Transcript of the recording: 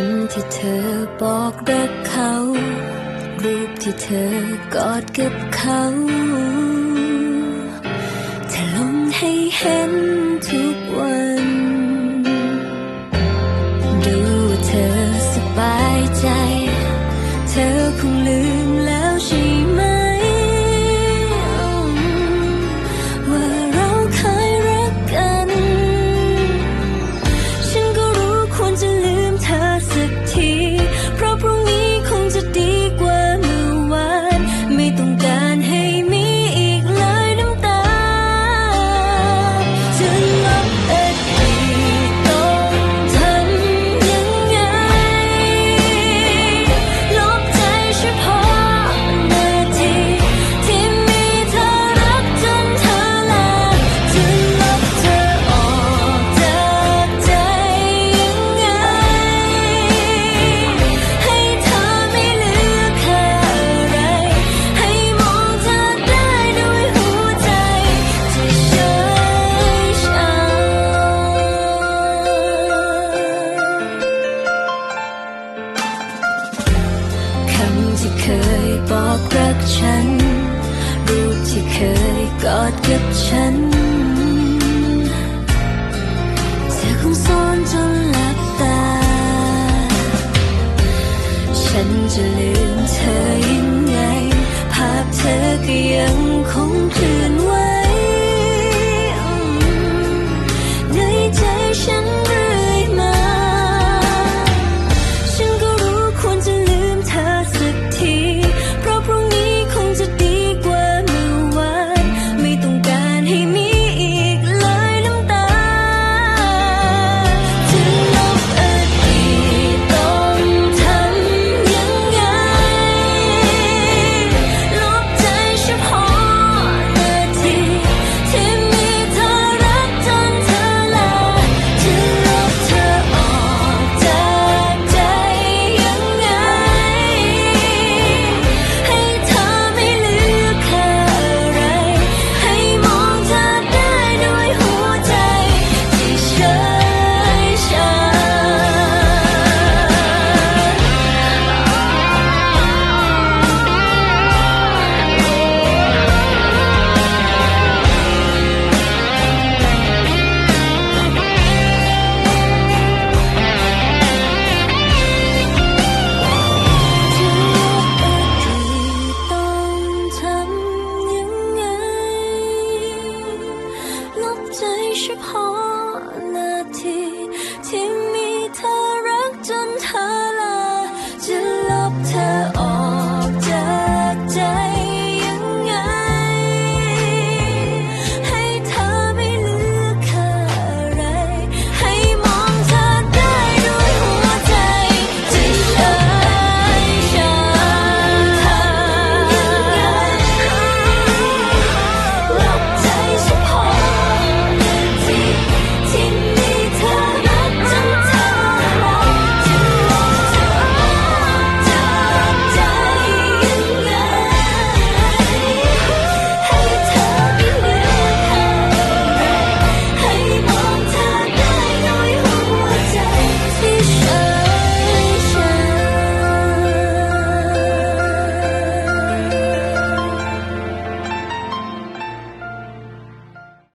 ำที่เธอบอกรักเขา รูปที่เธอกอดกับเขา นที่เคยบอกรักฉัน รูปที่เคยกอดกับฉัน